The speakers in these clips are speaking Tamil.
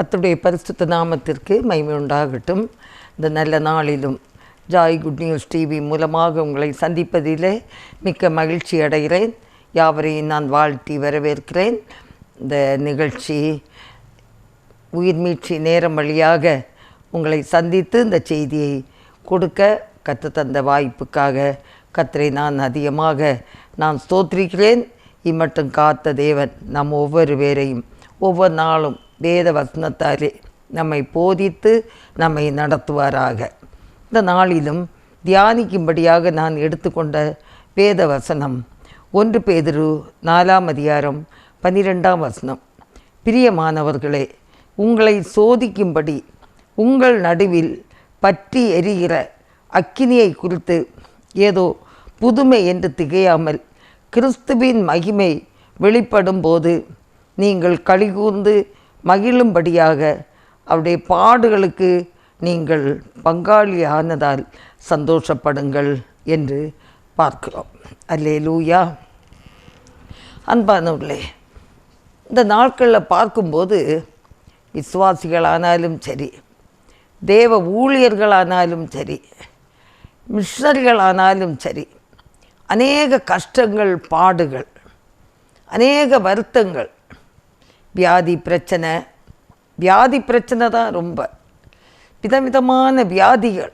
கத்துடைய பரிசுத்த நாமத்திற்கு மகிமை உண்டாகட்டும். இந்த நல்ல நாளிலும் ஜாய் குட் நியூஸ் டிவி மூலமாக உங்களை சந்திப்பதிலே மிக்க மகிழ்ச்சி அடைகிறேன். யாவரையும் நான் வாழ்த்தி வரவேற்கிறேன். இந்த நிகழ்ச்சி உயிர் மீட்சி நேரம் வழியாக உங்களை சந்தித்து இந்த செய்தியை கொடுக்க கற்று தந்த வாய்ப்புக்காக கத்தரை நான் அதிகமாக நான் ஸ்தோத்திரிக்கிறேன். இம்மட்டும் காத்த தேவன் நம் ஒவ்வொரு பேரையும் ஒவ்வொரு நாளும் வேத வசனத்தாலே நம்மை போதித்து நம்மை நடத்துவாராக. இந்த நாளிலும் தியானிக்கும்படியாக நான் எடுத்துக்கொண்ட வேத வசனம் ஒன்று பேதுரு நாலாம் அதிகாரம் பன்னிரெண்டாம் வசனம். பிரியமானவர்களே உங்களை சோதிக்கும்படி உங்கள் நடுவில் பற்றி எரிகிற அக்கினியை குறித்து ஏதோ புதுமை என்று திகையாமல் கிறிஸ்துவின் மகிமை வெளிப்படும் போது நீங்கள் கழிகூர்ந்து மகிழும்படியாக அவருடைய பாடுகளுக்கு நீங்கள் பங்காளியானதால் சந்தோஷப்படுங்கள் என்று பார்க்கிறோம். அல்லே லூயா அன்பானவர்களே இந்த நாட்களில் பார்க்கும்போது விசுவாசிகளானாலும் சரி தேவ ஊழியர்களானாலும் சரி மிஷனரிகளானாலும் சரி அநேக கஷ்டங்கள் பாடுகள் அநேக வருத்தங்கள் வியாதி பிரச்சனை. வியாதி பிரச்சனை தான் ரொம்ப. விதவிதமான வியாதிகள்.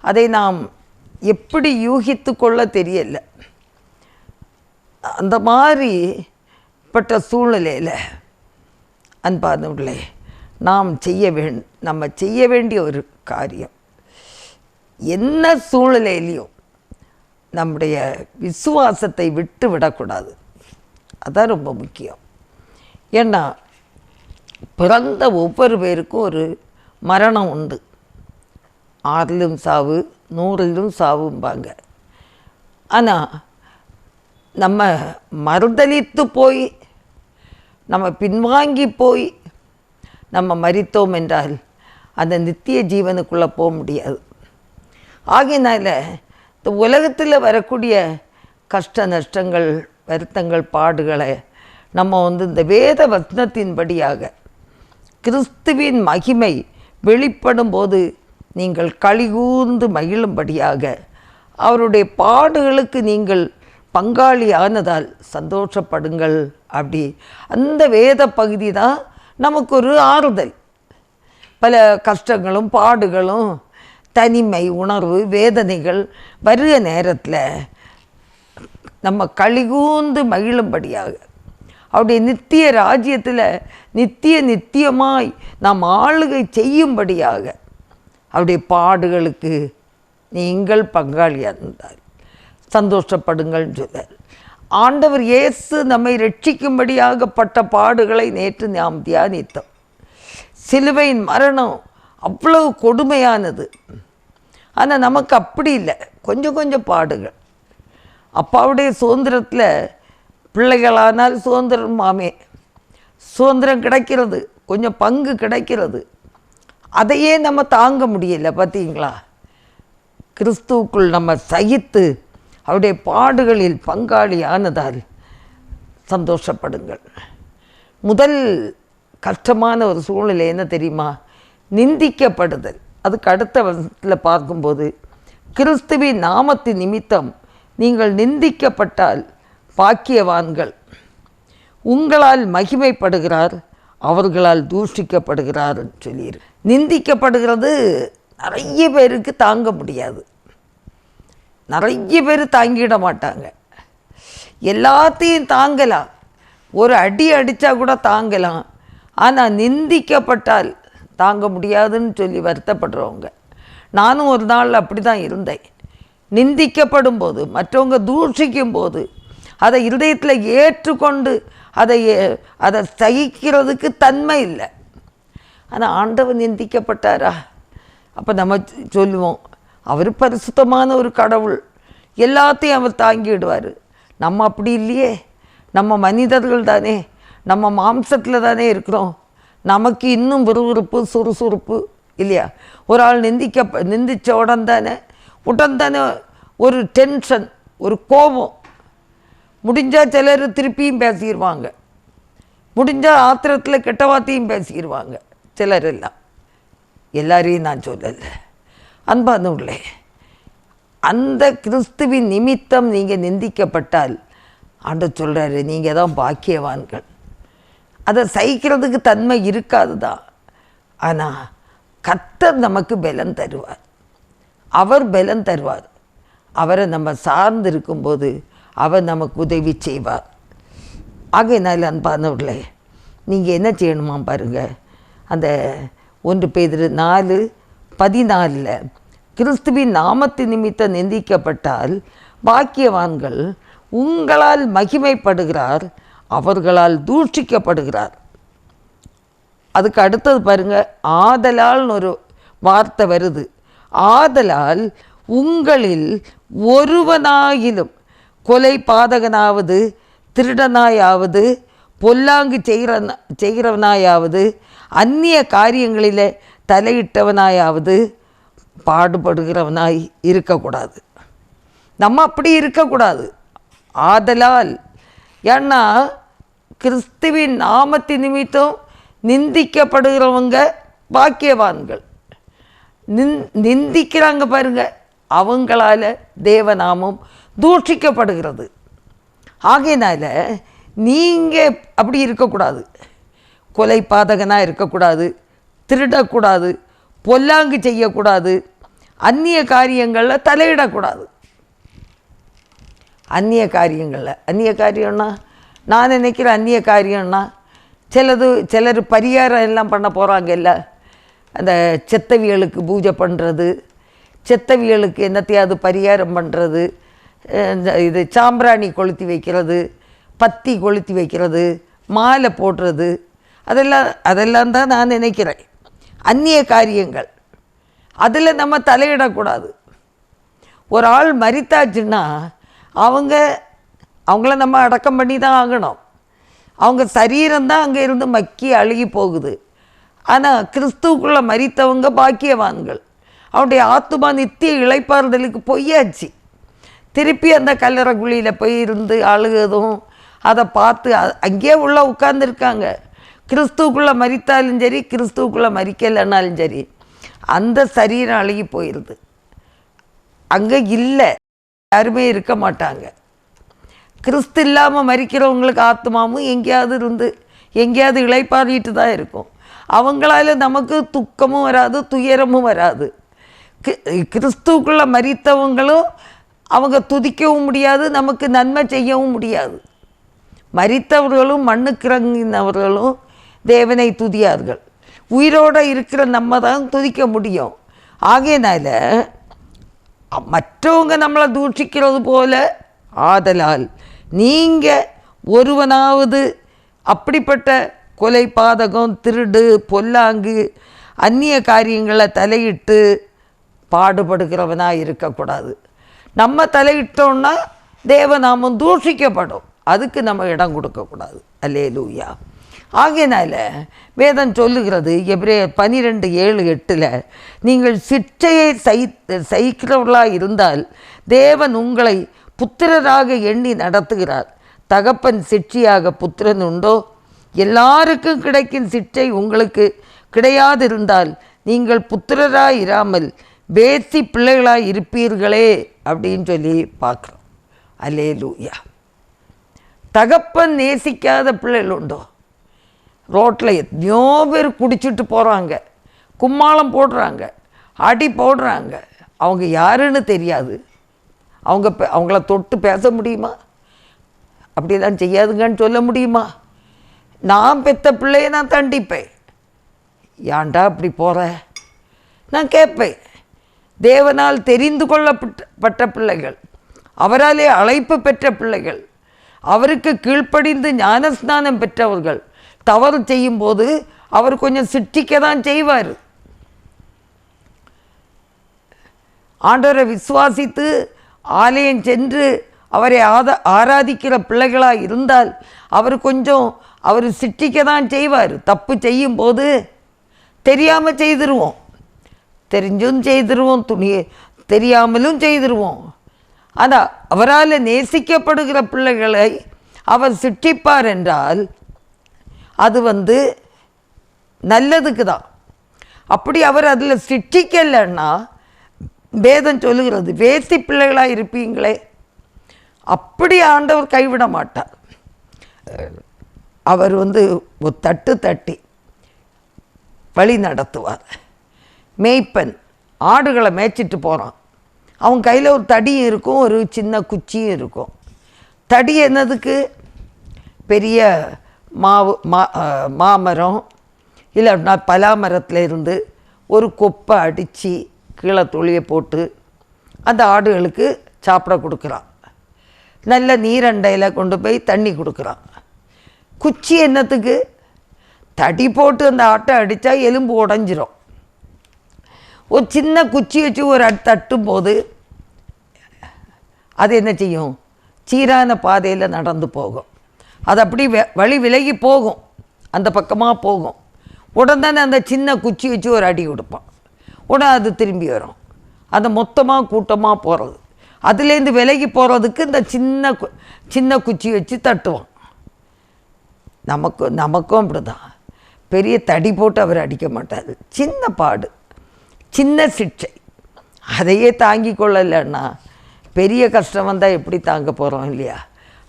அதை நாம் எப்படி யூகித்து கொள்ள தெரியல. அந்த மாதிரி பட்ட சூழ்நிலையில் அன்பானவர்களே நாம் செய்ய வேண் நம்ம செய்ய வேண்டிய ஒரு காரியம். என்ன சூழ்நிலையிலையும் நம்முடைய விசுவாசத்தை விட்டு விடக்கூடாது. அதான் ரொம்ப முக்கியம். ஏன்னா பிறந்த ஒவ்வொரு பேருக்கும் ஒரு மரணம் உண்டு. ஆறிலும் சாவு நூறிலும் சாவும்பாங்க. ஆனால் நம்ம மறுதளித்து போய் நம்ம பின்வாங்கி போய் நம்ம மரித்தோம் என்றால் அந்த நித்திய ஜீவனுக்குள்ளே போக முடியாது. ஆகையினால இந்த உலகத்தில் வரக்கூடிய கஷ்ட நஷ்டங்கள் வருத்தங்கள் பாடுகளை நம்ம வந்து இந்த வேத வசனத்தின்படியாக கிறிஸ்துவின் மகிமை வெளிப்படும் போது நீங்கள் கழிகூர்ந்து மகிழும்படியாக அவருடைய பாடுகளுக்கு நீங்கள் பங்காளி ஆனதால் சந்தோஷப்படுங்கள் அப்படி. அந்த வேத பகுதி தான் நமக்கு ஒரு ஆறுதல். பல கஷ்டங்களும் பாடுகளும் தனிமை உணர்வு வேதனைகள் வருகிற நேரத்தில் நம்ம கழிகூர்ந்து மகிழும்படியாக அவருடைய நித்திய ராஜ்யத்தில் நித்திய நித்தியமாய் நாம் ஆளுகை செய்யும்படியாக அவருடைய பாடுகளுக்கு நீங்கள் பங்காளியாக இருந்தார் சந்தோஷப்படுங்கள்னு சொன்னார். ஆண்டவர் இயேசு நம்மை ரட்சிக்கும்படியாகப்பட்ட பாடுகளை நேற்று நாம் தியானித்தோம். சிலுவையின் மரணம் அவ்வளவு கொடுமையானது. ஆனால் நமக்கு அப்படி இல்லை. கொஞ்சம் கொஞ்சம் பாடுகள். அப்பாவுடைய சுதந்திரத்தில் பிள்ளைகளானால் சுதந்திரம் மாமே சுதந்திரம் கிடைக்கிறது கொஞ்சம் பங்கு கிடைக்கிறது. அதையே நம்ம தாங்க முடியல பார்த்தீங்களா? கிறிஸ்துவுக்குள் நம்ம சகித்து அவருடைய பாடுகளில் பங்காளி ஆனதால் சந்தோஷப்படுங்கள். முதல் கஷ்டமான ஒரு சூழ்நிலை என்ன தெரியுமா? நிந்திக்கப்படுதல். அதுக்கு அடுத்த வருஷத்தில் பார்க்கும்போது கிறிஸ்துவின் நாமத்தின் நிமித்தம் நீங்கள் நிந்திக்கப்பட்டால் பாக்கியவான்கள். உங்களால் மகிமைப்படுகிறார் அவர்களால் தூஷிக்கப்படுகிறார்னு சொல்லியிரு நிந்திக்கப்படுகிறது நிறைய பேருக்கு தாங்க முடியாது. நிறைய பேர் தாங்கிட மாட்டாங்க. எல்லாத்தையும் தாங்கலாம். ஒரு அடி அடித்தா கூட தாங்கலாம். ஆனால் நிந்திக்கப்பட்டால் தாங்க முடியாதுன்னு சொல்லி வருத்தப்படுறவங்க. நானும் ஒரு நாள் அப்படி தான் இருந்தேன். நிந்திக்கப்படும் போது மற்றவங்க தூஷிக்கும் போது அதை இருதயத்தில் ஏற்றுக்கொண்டு அதை அதை சகிக்கிறதுக்கு தன்மை இல்லை. ஆனால் ஆண்டவர் நிந்திக்கப்பட்டாரா? அப்போ நம்ம சொல்லுவோம் அவர் பரிசுத்தமான ஒரு கடவுள். எல்லாத்தையும் அவர் தாங்கிடுவார். நம்ம அப்படி இல்லையே. நம்ம மனிதர்கள் தானே. நம்ம மாம்சத்தில் தானே இருக்கிறோம். நமக்கு இன்னும் விறுவிறுப்பு சுறுசுறுப்பு இல்லையா? ஒரு ஆள் நிந்திக்க நிந்திச்ச உடன் தானே உடன் தானே ஒரு டென்ஷன் ஒரு கோபம். முடிஞ்சால் சிலர் திருப்பியும் பேசிடுவாங்க முடிஞ்சால் ஆத்திரத்தில் கெட்ட வார்த்தையும் பேசிடுவாங்க சிலர் எல்லாம் எல்லாரையும் நான் சொல்லலை. அன்பானவர்களே அந்த கிறிஸ்துவின் நிமித்தம் நீங்கள் நிந்திக்கப்பட்டால் ஆண்டு சொல்கிறாரு நீங்கள் தான் பாக்கியவான்கள். அதை சகிக்கிறதுக்கு தன்மை இருக்காது தான் ஆனால் கத்தர் நமக்கு பலன் தருவார். அவர் பலன் தருவார். அவரை நம்ம சார்ந்து இருக்கும்போது அவர் நமக்கு உதவி செய்வார் ஆகையினால் அன்பானவர்களே நீங்கள் என்ன செய்யணுமா பாருங்கள் அந்த ஒன்று பேர் நாலு பதினாலில் கிறிஸ்துவின் நாமத்து நிமித்தம் நிந்திக்கப்பட்டால் பாக்கியவான்கள் உங்களால் மகிமைப்படுகிறார் அவர்களால் தூஷிக்கப்படுகிறார். அதுக்கு அடுத்தது பாருங்கள் ஆதலால்னு ஒரு வார்த்தை வருது. ஆதலால் உங்களில் ஒருவனாயிலும் கொலை பாதகனாவது திருடனாயாவது பொல்லாங்கு செய்கிற செய்கிறவனாயாவது அந்நிய காரியங்களில் தலையிட்டவனாயாவது பாடுபடுகிறவனாய் இருக்கக்கூடாது. நம்ம அப்படி இருக்கக்கூடாது. ஆதலால் ஏன்னா கிறிஸ்துவின் நாமத்தின் நிமித்தம் நிந்திக்கப்படுகிறவங்க பாக்கியவான்கள். நின் நிந்திக்கிறாங்க பாருங்கள் அவங்களால தேவநாமம் தூஷிக்கப்படுகிறது ஆகையினால் நீங்கள் அப்படி இருக்கக்கூடாது. கொலை பாதகனாக இருக்கக்கூடாது. திருடக்கூடாது. பொல்லாங்கு செய்யக்கூடாது. அந்நிய காரியங்களில் தலையிடக்கூடாது. அந்நிய காரியங்களில். அந்நிய காரியம்னா நான் நினைக்கிற அந்நிய காரியம்னா சிலது சிலர் பரிகாரம் எல்லாம் பண்ண போகிறாங்கல்ல அந்த செத்தவியலுக்கு பூஜை பண்ணுறது செத்தவியலுக்கு என்னத்தையாவது பரிகாரம் பண்ணுறது இது சாம்பிராணி கொளுத்தி வைக்கிறது பத்தி கொளுத்தி வைக்கிறது மாலை போடுறது அதெல்லாம் அதெல்லாம் தான் நான் நினைக்கிறேன். அந்நிய காரியங்கள். அதில் நம்ம தலையிடக்கூடாது. ஒரு ஆள் மரித்தாச்சுன்னா அவங்க அவங்கள நம்ம அடக்கம் பண்ணி தான் ஆகணும். அவங்க சரீரம் தான் அங்கே இருந்து மக்கி அழுகி போகுது. ஆனால் கிறிஸ்துவுக்குள்ளே மரித்தவங்க பாக்கியவான்கள். அவனுடைய ஆத்துமா நித்திய இளைப்பாறுதலுக்கு பொய்யாச்சு. திருப்பி அந்த கல்லறை குழியில் போய் இருந்து அழுகுதும் அதை பார்த்து அங்கேயே உள்ளே உட்காந்துருக்காங்க கிறிஸ்துவுக்குள்ளே மரித்தாலும் சரி கிறிஸ்துவுக்குள்ளே மரிக்கலைன்னாலும் சரி அந்த சரீரம் அழுகி போயிடுது அங்கே இல்லை. யாருமே இருக்க மாட்டாங்க. கிறிஸ்து இல்லாமல் மறிக்கிறவங்களுக்கு ஆத்மாவும் எங்கேயாவது இருந்து எங்கேயாவது இழைப்பாடிட்டு தான் இருக்கும். அவங்களால நமக்கு துக்கமும் வராது துயரமும் வராது. கி- கிறிஸ்துவுக்குள்ளே மறித்தவங்களும் அவங்க துதிக்கவும் முடியாது நமக்கு நன்மை செய்யவும் முடியாது. மரித்தவர்களும் மண்ணுக்கிறங்கினவர்களும் தேவனை துதியார்கள். உயிரோடு இருக்கிற நம்ம தான் துதிக்க முடியும். ஆகையினால மற்றவங்க நம்மளை தூஷிக்கிறது போல ஆதலால் நீங்கள் ஒருவனாவது அப்படிப்பட்ட கொலை பாதகம் திருடு பொல்லாங்கு அந்நிய காரியங்களை தலையிட்டு பாடுபடுகிறவனாக இருக்கக்கூடாது. நம்ம தலையிட்டோம்னா தேவநாமம் தூஷிக்கப்படும். அதுக்கு நம்ம இடம் கொடுக்கக்கூடாது. அல்லே லூயா ஆகையினால வேதம் சொல்லுகிறது எப்படி பனிரெண்டு ஏழு எட்டில் நீங்கள் சிற்றையை சகி சகிக்கிறவர்களாக இருந்தால் தேவன் உங்களை புத்திரராக எண்ணி நடத்துகிறார். தகப்பன் சிற்றியாக புத்திரன் உண்டோ? எல்லாருக்கும் கிடைக்கும் சிற்றை உங்களுக்கு கிடையாதிருந்தால் நீங்கள் புத்திரராக இராமல் பேசி பிள்ளைகளாக இருப்பீர்களே அப்படின்னு சொல்லி பார்க்குறோம். அல்லே லூயா தகப்பன் நேசிக்காத பிள்ளைகள் உண்டோ? ரோட்டில் எத்தனையோ பேர் குடிச்சிட்டு போகிறாங்க கும்மாளம் போடுறாங்க. அடி போடுறாங்க. அவங்க யாருன்னு தெரியாது. அவங்க பே- அவங்கள தொட்டு பேச முடியுமா? அப்படிலாம் செய்யாதுங்கன்னு சொல்ல முடியுமா? நான் பெத்த பிள்ளைய நான் தண்டிப்பேன். ஏன்டா அப்படி போகிற நான் கேட்பேன். தேவனால் தெரிந்து கொள்ளப்பட்ட பட்ட பிள்ளைகள் அவராலே அழைப்பு பெற்ற பிள்ளைகள் அவருக்கு கீழ்ப்படிந்து ஞானஸ்நானம் பெற்றவர்கள் தவறு செய்யும்போது அவர் கொஞ்சம் சிட்டிக்க தான் செய்வார். ஆண்டவரை விசுவாசித்து ஆலயம் சென்று அவரை ஆத ஆராதிக்கிற பிள்ளைகளாக இருந்தால் அவர் கொஞ்சம் அவர் சிட்டிக்க தான் செய்வார். தப்பு செய்யும்போது தெரியாமல் செய்திருவோம். தெரிஞ்சும் செய்திருவோம் துணி தெரியாமலும் செய்திருவோம். ஆனால் அவரால் நேசிக்கப்படுகிற பிள்ளைகளை அவர் சிட்டிப்பார் என்றால் அது வந்து நல்லதுக்கு தான். அப்படி அவர் அதில் சிட்டிக்கலைன்னா வேதம் சொல்லுகிறது வேசி பிள்ளைகளாக இருப்பீங்களே. அப்படி ஆண்டவர் கைவிட மாட்டார். அவர் வந்து ஒரு தட்டு தட்டி வழி நடத்துவார். மேய்ப்பன். ஆடுகளை மேய்ச்சிட்டு போகிறான் அவன் கையில் ஒரு தடியும் இருக்கும் ஒரு சின்ன குச்சியும் இருக்கும். தடி என்னதுக்கு? பெரிய மாவு மா மாமரம் இல்லைன்னா பலாமரத்தில் இருந்து ஒரு கொப்பை அடித்து கீழே துளியை போட்டு அந்த ஆடுகளுக்கு சாப்பிட கொடுக்குறான். நல்ல நீரண்டையில் கொண்டு போய் தண்ணி கொடுக்குறான். குச்சி என்னத்துக்கு? தடி போட்டு அந்த ஆட்டை அடித்தா எலும்பு உடஞ்சிரும். ஒரு சின்ன குச்சி வச்சு ஒரு அடி தட்டும் போது அது என்ன செய்யும்? சீரான பாதையில் நடந்து போகும். அது அப்படி வழி விலகி போகும். அந்த பக்கமாக போகும். உடனே அந்த சின்ன குச்சி வச்சு ஒரு அடி கொடுப்பான் உடனே அது திரும்பி வரும். அந்த மொத்தமாக கூட்டமாக போகிறது அதுலேருந்து விலகி போகிறதுக்கு இந்த சின்ன கு- சின்ன குச்சி வச்சு தட்டுவான். நமக்கு நமக்கும் அப்படிதான். பெரிய தடி போட்டு அவர் அடிக்க மாட்டார். சின்ன பாடு. சின்ன சிக்ஷை அதையே தாங்கி கொள்ளலைன்னா பெரிய கஷ்டம் வந்தால் எப்படி தாங்க போகிறோம் இல்லையா?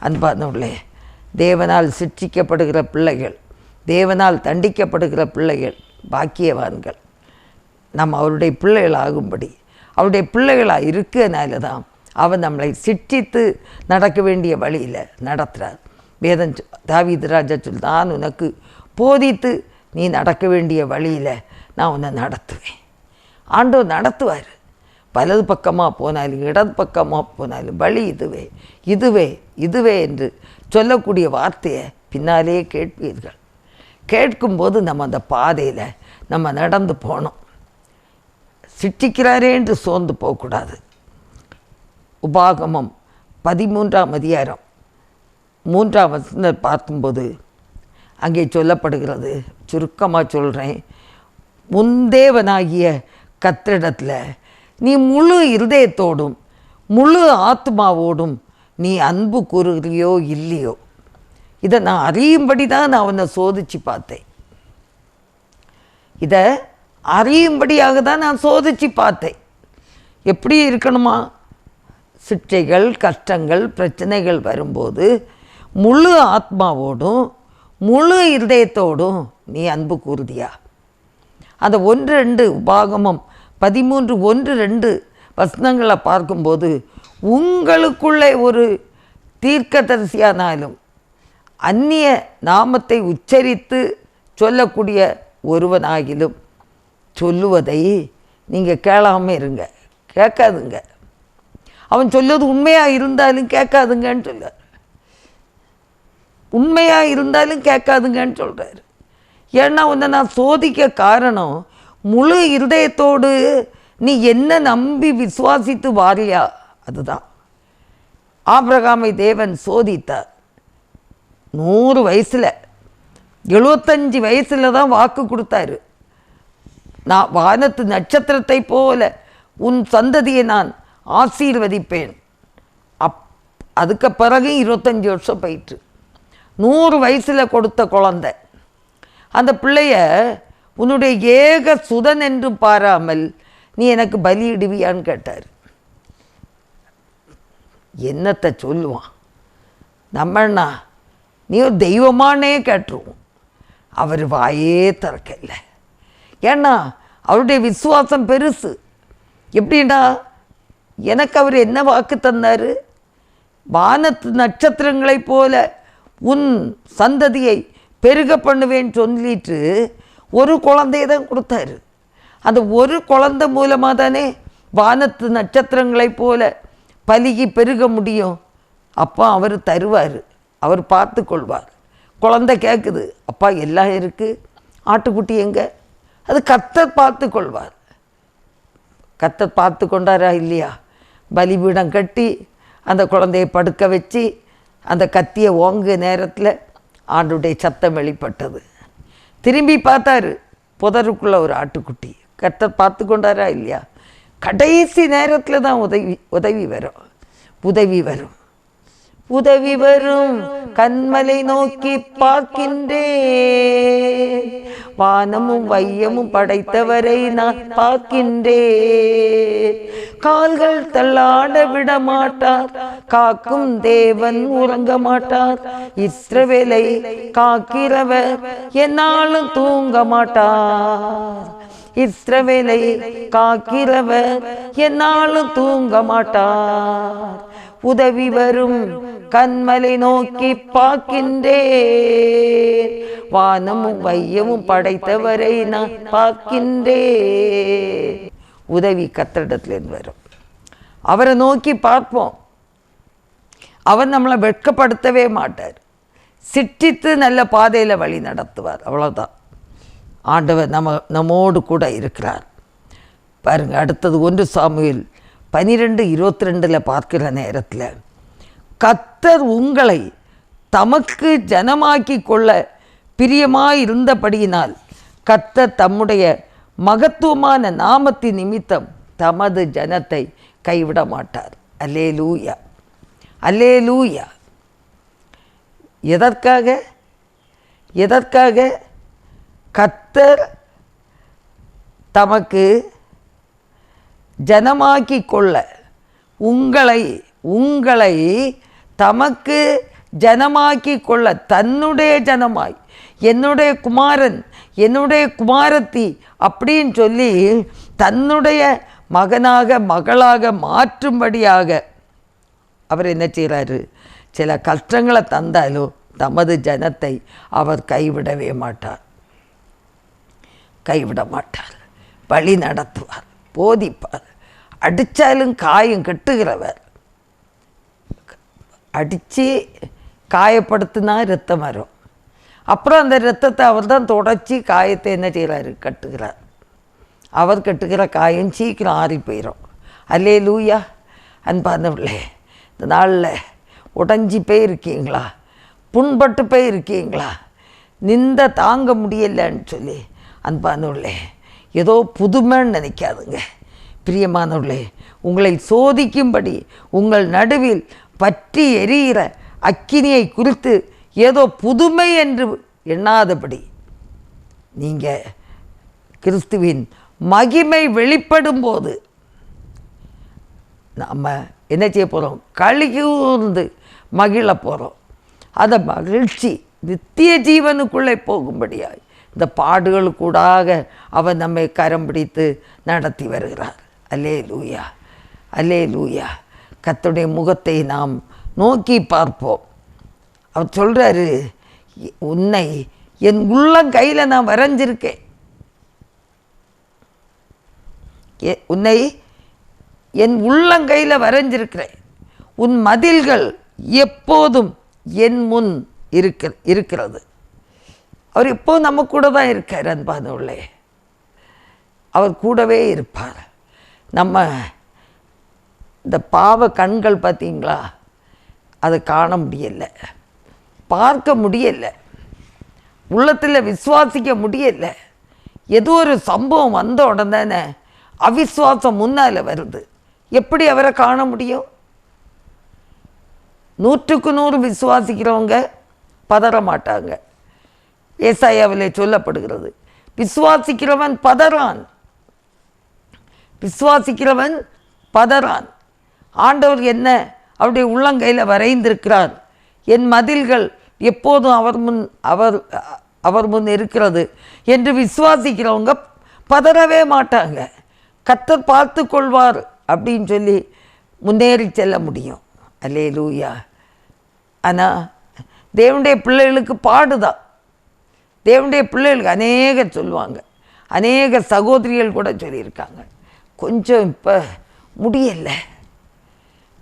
அன்பானவர்களே தேவனால் சிட்சிக்கப்படுகிற பிள்ளைகள் தேவனால் தண்டிக்கப்படுகிற பிள்ளைகள் பாக்கியவான்கள். நம்ம அவருடைய பிள்ளைகள் ஆகும்படி அவருடைய பிள்ளைகளாக இருக்கிறதுனால தான் அவன் நம்மளை சிட்சித்து நடக்க வேண்டிய வழியில் நடத்துகிறார் வேதம் சொ- தாவீது ராஜா சொல் நான் உனக்கு போதித்து நீ நடக்க வேண்டிய வழியில் நான் உன்னை நடத்துவேன். ஆண்டவர் நடத்துவார். வலது பக்கமாக போனாலும் இடது பக்கமாக போனாலும் வழி இதுவே இதுவே இதுவே என்று சொல்லக்கூடிய வார்த்தையை பின்னாலே கேட்பீர்கள். கேட்கும்போது நம்ம அந்த பாதையில் நம்ம நடந்து போனோம் சிட்டிக்கிறாரே என்று சோர்ந்து போகக்கூடாது. உபாகமம் பதிமூன்றாம் அதிகாரம் மூன்றாம் வசனம் பார்க்கும்போது அங்கே சொல்லப்படுகிறது சுருக்கமாக சொல்கிறேன் முந்தேவனாகிய கத்திரிடத்தில் நீ முழு இருதயத்தோடும் முழு ஆத்மாவோடும் நீ அன்பு கூறுகிறியோ இல்லையோ? இதை நான் அறியும்படி தான் நான் அவனை சோதித்து பார்த்தேன். இதை அறியும்படியாக தான் நான் சோதித்து பார்த்தேன். எப்படி இருக்கணுமா? சிற்றைகள் கஷ்டங்கள் பிரச்சனைகள் வரும்போது முழு ஆத்மாவோடும் முழு இருதயத்தோடும் நீ அன்பு கூறுதியா? அந்த ஒன்று ரெண்டு உபாகமம் பதிமூன்று ஒன்று ரெண்டு வசனங்களை பார்க்கும்போது உங்களுக்குள்ளே ஒரு தீர்க்கதரிசியானாலும் அந்நிய நாமத்தை உச்சரித்து சொல்லக்கூடிய ஒருவனாகிலும் சொல்லுவதை நீங்கள் கேளாமல் இருங்க. கேட்காதுங்க. அவன் சொல்லுவது உண்மையாக இருந்தாலும் கேட்காதுங்கன்னு சொல்றார். உண்மையாக இருந்தாலும் கேட்காதுங்கன்னு சொல்கிறாரு ஏன்னா உன்னை நான் சோதிக்க காரணம் முழு இருதயத்தோடு நீ என்ன நம்பி விசுவாசித்து வாரியா? அதுதான். ஆபிரகாமை தேவன் சோதித்தார். நூறு வயசில் எழுபத்தஞ்சி வயசில் தான் வாக்கு கொடுத்தாரு. நான் வானத்து நட்சத்திரத்தை போல உன் சந்ததியை நான் ஆசீர்வதிப்பேன். அப் அதுக்கு பிறகு இருபத்தஞ்சி வருஷம் போயிட்டு நூறு வயசில் கொடுத்த குழந்தை. அந்த பிள்ளைய உன்னுடைய ஏக சுதன் என்று பாராமல் நீ எனக்கு பலியிடுவியான்னு கேட்டார். என்னத்தை சொல்லுவான்? நம்மண்ணா நீ ஒரு தெய்வமானே கேட்டுருவோம். அவர் வாயே திறக்கல. ஏன்னா அவருடைய விசுவாசம் பெருசு. எப்படின்னா எனக்கு அவர் என்ன வாக்கு தந்தார்? வானத்து நட்சத்திரங்களைப் போல உன் சந்ததியை பெருக பண்ணுவேன்னு சொல்லிட்டு ஒரு குழந்தையை தான் கொடுத்தாரு. அந்த ஒரு குழந்தை மூலமாக தானே வானத்து நட்சத்திரங்களைப் போல பலுகி பெருக முடியும். அப்போ அவர் தருவார். அவர் பார்த்து கொள்வார். குழந்தை கேட்குது அப்பா எல்லாம் இருக்குது ஆட்டுக்குட்டி எங்கே? அது கத்தர் பார்த்து கொள்வார். கத்தர் பார்த்து கொண்டாரா இல்லையா? பலிபீடம் கட்டி அந்த குழந்தையை படுக்க வச்சு அந்த கத்தியை ஓங்கு நேரத்தில் ஆண்டுடைய சத்தம் வெளிப்பட்டது. திரும்பி பார்த்தாரு. புதருக்குள்ள ஒரு ஆட்டுக்குட்டி. கர்த்தர் பார்த்து கொண்டாரா இல்லையா? கடைசி நேரத்தில் தான் உதவி உதவி வரும். உதவி வரும். உதவி வரும் கண்மலை நோக்கி பார்க்கின்றேன் வானமும் வையமும் படைத்தவரை நான் பார்க்கின்றேன் கால்கள் தள்ளாட விட மாட்டார் காக்கும் தேவன் உறங்க மாட்டார். இஸ்ரவேலை காக்கிறவர் என்னாலும் தூங்க மாட்டார். இஸ்ரவேலை காக்கிறவர் என்னாலும் தூங்க மாட்டார். உதவி வரும். கண்மலை நோக்கி பார்க்கின்றேன். வானமும் வையமும் படைத்தவரை நான் பார்க்கின்றேன். உதவி கத்திரிடத்துலேருந்து வரும். அவரை நோக்கி பார்ப்போம். அவர் நம்மளை வெட்கப்படுத்தவே மாட்டார். சிட்டித்து நல்ல பாதையில் வழி நடத்துவார். அவ்வளோதான் ஆண்டவர் நம்ம நம்மோடு கூட இருக்கிறார். பாருங்க அடுத்தது ஒன்று சாமியில் பனிரெண்டு இருபத்தி ரெண்டில் பார்க்கிற நேரத்தில் கத்தர் உங்களை தமக்கு ஜனமாக்கி கொள்ள பிரியமாக இருந்தபடியினால் கத்தர் தம்முடைய மகத்துவமான நாமத்தின் நிமித்தம் தமது ஜனத்தை கைவிட மாட்டார். அல்லே லூயா அல்லே லூயா எதற்காக? எதற்காக? கத்தர் தமக்கு ஜனமாக்கி கொள்ள உங்களை உங்களை தமக்கு ஜனமாக்கி கொள்ள தன்னுடைய ஜனமாய் என்னுடைய குமாரன் என்னுடைய குமாரத்தி அப்படின்னு சொல்லி தன்னுடைய மகனாக மகளாக மாற்றும்படியாக அவர் என்ன செய்கிறாரு சில கஷ்டங்களை தந்தாலும் தமது ஜனத்தை அவர் கைவிடவே மாட்டார். கைவிட மாட்டார். வழி நடத்துவார். போதிப்பார் அடித்தாலும் காயம் கெட்டுகிறவர். அடித்து காயப்படுத்தினா ரத்தம் வரும். அப்புறம் அந்த ரத்தத்தை அவர் தான் தொடச்சி காயத்தை என்ன செய்கிறாரு கட்டுகிறார். அவர் கட்டுகிற காயம் சீக்கிரம் ஆறி போயிடும் அல்லே லூயா அன்பானவர்களே இந்த நாளில் உடஞ்சி போயிருக்கீங்களா? புண்பட்டு போயிருக்கீங்களா? நிந்த தாங்க முடியலன்னு சொல்லி அன்பானவர்களே ஏதோ புதுமைன்னு நினைக்காதுங்க. பிரியமானவர்களே உங்களை சோதிக்கும்படி உங்கள் நடுவில் பற்றி எரிகிற அக்கினியை குறித்து ஏதோ புதுமை என்று எண்ணாதபடி நீங்கள் கிறிஸ்துவின் மகிமை வெளிப்படும் போது நம்ம என்ன செய்ய போகிறோம் கழிகூர்ந்து மகிழ போகிறோம் அந்த மகிழ்ச்சி நித்திய ஜீவனுக்குள்ளே போகும்படியாய் இந்த பாடுகளுக்கூடாக அவர் நம்மை கரம் பிடித்து நடத்தி வருகிறார். அல்லே லூயா அல்லே லூயா கத்துடைய முகத்தை நாம் நோக்கி பார்ப்போம். அவர் சொல்கிறாரு உன்னை என் உள்ளங்கையில் நான் வரைஞ்சிருக்கேன். எ- உன்னை என் உள்ளங்கையில் வரைஞ்சிருக்கிறேன். உன் மதில்கள் எப்போதும் என் முன் இருக்க இருக்கிறது. அவர் இப்போ நம்ம கூட தான் இருக்கார் அன்பானவர்களே அவர் கூடவே இருப்பார். நம்ம இந்த பாவ கண்கள் பார்த்தீங்களா? அதை காண முடியலை. பார்க்க முடியலை. உள்ளத்தில் விசுவாசிக்க முடியலை. ஏதோ ஒரு சம்பவம் வந்த உடனே அவிஸ்வாசம் முன்னால் வருது. எப்படி அவரை காண முடியும்? நூற்றுக்கு நூறு விசுவாசிக்கிறவங்க பதற மாட்டாங்க. ஏசாயாவிலே சொல்லப்படுகிறது. விசுவாசிக்கிறவன் பதறான். விசுவாசிக்கிறவன் பதறான். ஆண்டவர் என்ன அவருடைய உள்ளங்கையில் வரைந்திருக்கிறார். என் மதில்கள் எப்போதும் அவர் முன் அவர் அவர் முன் இருக்கிறது என்று விசுவாசிக்கிறவங்க பதறவே மாட்டாங்க. கத்தர் பார்த்து கொள்வார் அப்படின்னு சொல்லி முன்னேறி செல்ல முடியும். அல்லே லூயா ஆனால் தேவனுடைய பிள்ளைகளுக்கு பாடுதான். தேவனுடைய பிள்ளைகளுக்கு அநேகர் சொல்லுவாங்க. அநேக சகோதரிகள் கூட சொல்லியிருக்காங்க. கொஞ்சம் இப்போ முடியலை.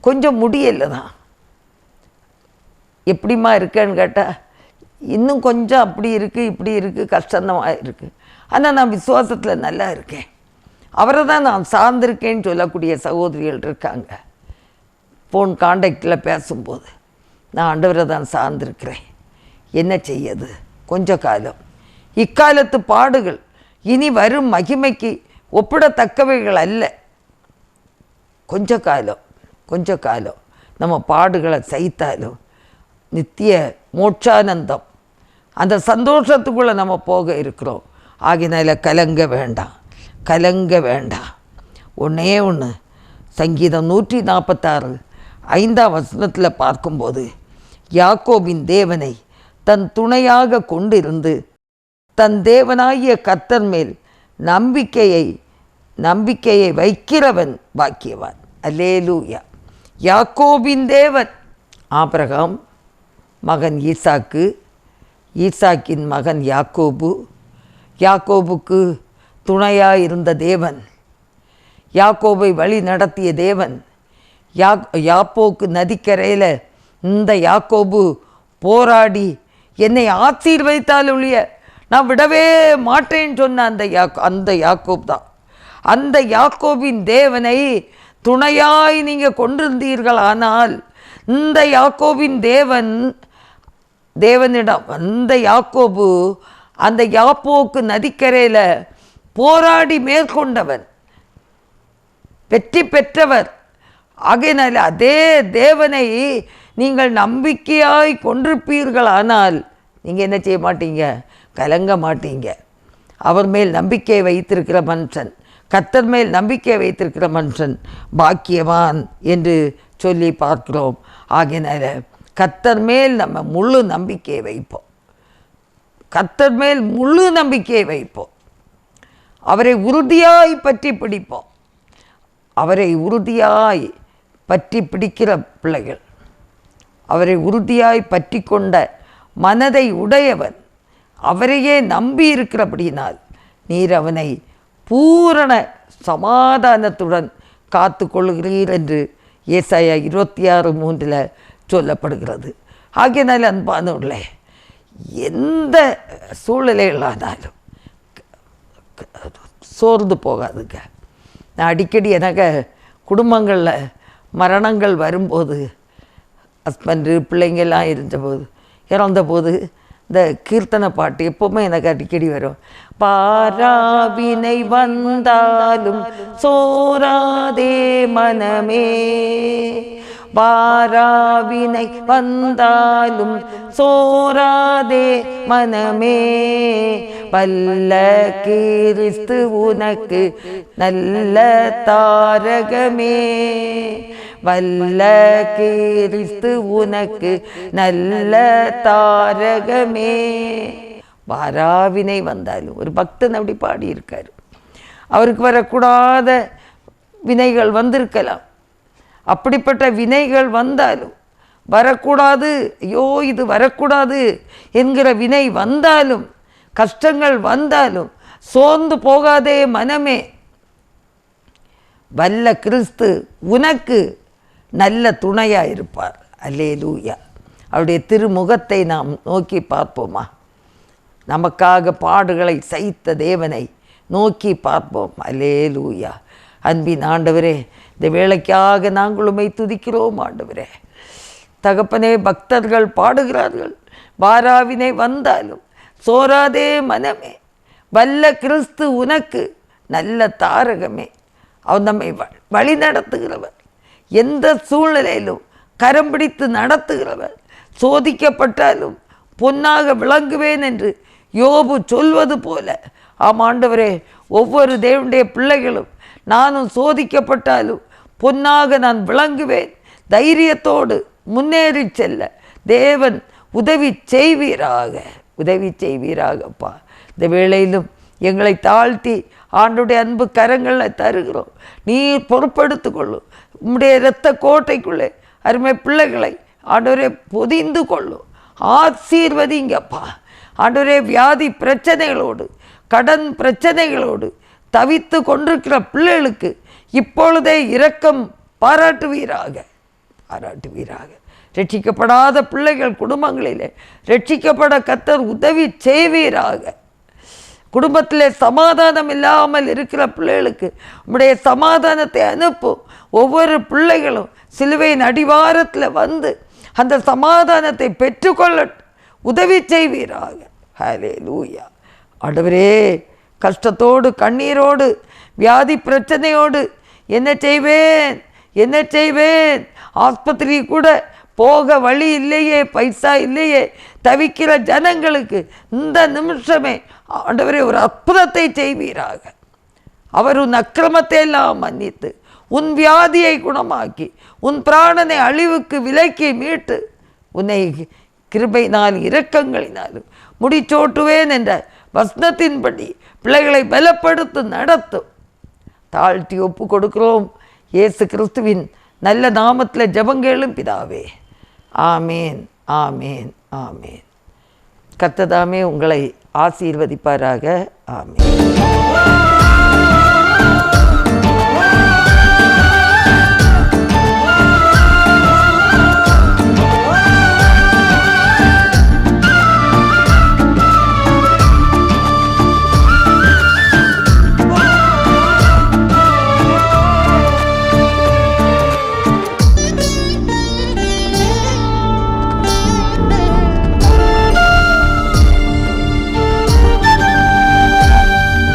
கொஞ்சம் முடியலை தான். எப்படிம்மா இருக்கேன்னு கேட்டால் இன்னும் கொஞ்சம் அப்படி இருக்குது இப்படி இருக்குது கஷ்டமாக இருக்குது ஆனால் நான் விசுவாசத்தில் நல்லா இருக்கேன். அவரை தான் நான் சார்ந்திருக்கேன்னு சொல்லக்கூடிய சகோதரிகள் இருக்காங்க. ஃபோன் காண்டாக்டில் பேசும்போது நான் ஆண்டவரை தான் சார்ந்திருக்கிறேன். என்ன செய்யது கொஞ்ச காலம். இக்காலத்து பாடுகள் இனி வரும் மகிமைக்கு ஒப்பிடத்தக்கவைகள் அல்ல. கொஞ்ச காலம் கொஞ்ச காலம் நம்ம பாடுகளை சைத்தாலும் நித்திய மோட்சானந்தம். அந்த சந்தோஷத்துக்குள்ளே நம்ம போக இருக்கிறோம். ஆகினால கலங்க வேண்டாம் கலங்க வேண்டாம். ஒன்றே ஒன்று சங்கீதம் நூற்றி நாற்பத்தாறு ஐந்தாம் வசனத்தில் பார்க்கும்போது யாக்கோபின் தேவனை தன் துணையாக கொண்டிருந்து தன் தேவனாகிய கத்தன் மேல் நம்பிக்கையை நம்பிக்கையை வைக்கிறவன் பாக்கியவான். அலேலூயா யாக்கோபின் தேவன். ஆபிரகாம் மகன் ஈசாக்கு ஈசாக்கின் மகன் யாக்கோபு. யாக்கோபுக்கு துணையாக இருந்த தேவன். யாக்கோபை வழி நடத்திய தேவன். யா யாப்போக்கு நதிக்கரையில் இந்த யாக்கோபு போராடி என்னை ஆசீர்வதித்தால் ஒழிய நான் விடவே மாட்டேன்னு சொன்ன அந்த யாக் அந்த யாக்கோப் தான். அந்த யாக்கோபின் தேவனை துணையாய் நீங்கள் கொண்டிருந்தீர்கள். ஆனால் இந்த யாக்கோபின் தேவன் தேவனிடம் அந்த யாக்கோபு அந்த யாப்போக்கு நதிக்கரையில் போராடி மேற்கொண்டவன். வெற்றி பெற்றவர். ஆகையினால் அதே தேவனை நீங்கள் நம்பிக்கையாய் கொண்டிருப்பீர்கள். ஆனால் நீங்கள் என்ன செய்ய மாட்டீங்க? கலங்க மாட்டீங்க. அவர் மேல் நம்பிக்கை வைத்திருக்கிற மனுஷன் கத்தர் மேல் நம்பிக்கை வைத்திருக்கிற மனுஷன் பாக்கியவான் என்று சொல்லி பார்க்கிறோம். ஆகையினால கத்தர் மேல் நம்ம முழு நம்பிக்கையை வைப்போம். கத்தர் மேல் முழு நம்பிக்கையை வைப்போம். அவரை உறுதியாய் பற்றி பிடிப்போம். அவரை உறுதியாய் பற்றி பிடிக்கிற பிள்ளைகள் அவரை உறுதியாய் பற்றி கொண்ட மனதை உடையவன் அவரையே நம்பி இருக்கிறபடியினால் நீர் அவனை பூரண சமாதானத்துடன் காத்து கொள்கிறீர் என்று ஏசாயா இருபத்தி ஆறு மூன்றில் சொல்லப்படுகிறது. ஆகையினால் அன்பானவர்களே எந்த சூழ்நிலைகளானாலும் சோர்ந்து போகாதுங்க. நான் அடிக்கடி எனக்கு குடும்பங்களில் மரணங்கள் வரும்போது ஹஸ்பண்டு பிள்ளைங்கெல்லாம் இருந்தபோது இறந்தபோது இந்த கீர்த்தனை பாட்டு எப்பவுமே எனக்கு அடிக்கடி வரும். பாராவினை வந்தாலும் சோராதே மனமே. பாராவினை வந்தாலும் சோராதே மனமே. பல்ல கிறிஸ்து உனக்கு நல்ல தாரகமே. வல்ல கிறிஸ்து உனக்கு நல்ல தாரகமே. வாராவினை வந்தாலும் ஒரு பக்தன் அப்படி பாடியிருக்காரு. அவருக்கு வரக்கூடாத வினைகள் வந்திருக்கலாம். அப்படிப்பட்ட வினைகள் வந்தாலும் வரக்கூடாது. ஐயோ இது வரக்கூடாது என்கிற வினை வந்தாலும் கஷ்டங்கள் வந்தாலும் சோர்ந்து போகாதே மனமே. வல்ல கிறிஸ்து உனக்கு நல்ல துணையாக இருப்பார். அல்லே லூயா அவருடைய திருமுகத்தை நாம் நோக்கி பார்ப்போமா? நமக்காக பாடுகளை சைத்த தேவனை நோக்கி பார்ப்போம். அல்லே லூயா அன்பின் ஆண்டவரே இந்த வேலைக்காக நாங்களுமை துதிக்கிறோம் ஆண்டவரே. தகப்பனே பக்தர்கள் பாடுகிறார்கள். வாராவினை வந்தாலும் சோராதே மனமே. வல்ல கிறிஸ்து உனக்கு நல்ல தாரகமே. அவன் நம்மை வழி நடத்துகிறவர். எந்த சூழ்நிலையிலும் கரம் பிடித்து நடத்துகிறவர். சோதிக்கப்பட்டாலும் பொன்னாக விளங்குவேன் என்று யோபு சொல்வது போல. ஆம் ஆண்டவரே ஒவ்வொரு தேவனுடைய பிள்ளைகளும் நானும் சோதிக்கப்பட்டாலும் பொன்னாக நான் விளங்குவேன். தைரியத்தோடு முன்னேறி செல்ல தேவன் உதவி செய்வீராக. உதவி செய்வீராகப்பா. இந்த வேளையிலும் எங்களை தாழ்த்தி ஆண்டுடைய அன்பு கரங்களில் தருகிறோம். நீர் பொறுப்படுத்து கொள்ளும் உம்முடைய இரத்த கோட்டைக்குள்ளே அருமை பிள்ளைகளை ஆண்டவரே பொதிந்து கொள்ளும் ஆசீர்வதிங்கப்பா. ஆண்டவரே வியாதி பிரச்சனைகளோடு கடன் பிரச்சனைகளோடு தவித்து கொண்டிருக்கிற பிள்ளைகளுக்கு இப்பொழுதே இரக்கம் பாராட்டுவீராக. பாராட்டுவீராக. ரட்சிக்கப்படாத பிள்ளைகள் குடும்பங்களிலே ரட்சிக்கப்பட கத்தர் உதவி செய்வீராக. குடும்பத்திலே சமாதானம் இல்லாமல் இருக்கிற பிள்ளைகளுக்கு உம்முடைய சமாதானத்தை அனுப்பும் ஒவ்வொரு பிள்ளைகளும் சிலுவையின் அடிவாரத்தில் வந்து அந்த சமாதானத்தை பெற்றுக்கொள்ள உதவி செய்வீராக. ஹலே லூயா அடுவரே கஷ்டத்தோடு கண்ணீரோடு வியாதி பிரச்சனையோடு என்ன செய்வேன்? என்ன செய்வேன்? ஆஸ்பத்திரி கூட போக வழி இல்லையே பைசா இல்லையே தவிக்கிற ஜனங்களுக்கு இந்த நிமிஷமே ஆண்டவரே ஒரு அற்புதத்தை செய்வீராக. அவர் உன் அக்கிரமத்தை எல்லாம் மன்னித்து உன் வியாதியை குணமாக்கி உன் பிராணனை அழிவுக்கு விலக்கி மீட்டு உன்னை கிருபையினால் இரக்கங்களினாலும் முடிச்சோட்டுவேன் என்ற வசனத்தின்படி பிள்ளைகளை பலப்படுத்து நடத்தும். தாழ்த்தி ஒப்பு கொடுக்கிறோம். இயேசு கிறிஸ்துவின் நல்ல நாமத்தில் ஜெபங்களும் பிதாவே ஆமேன் ஆமேன் ஆமேன். கத்ததாமே உங்களை ஆசீர்வதிப்பாராக. ஆமேன்.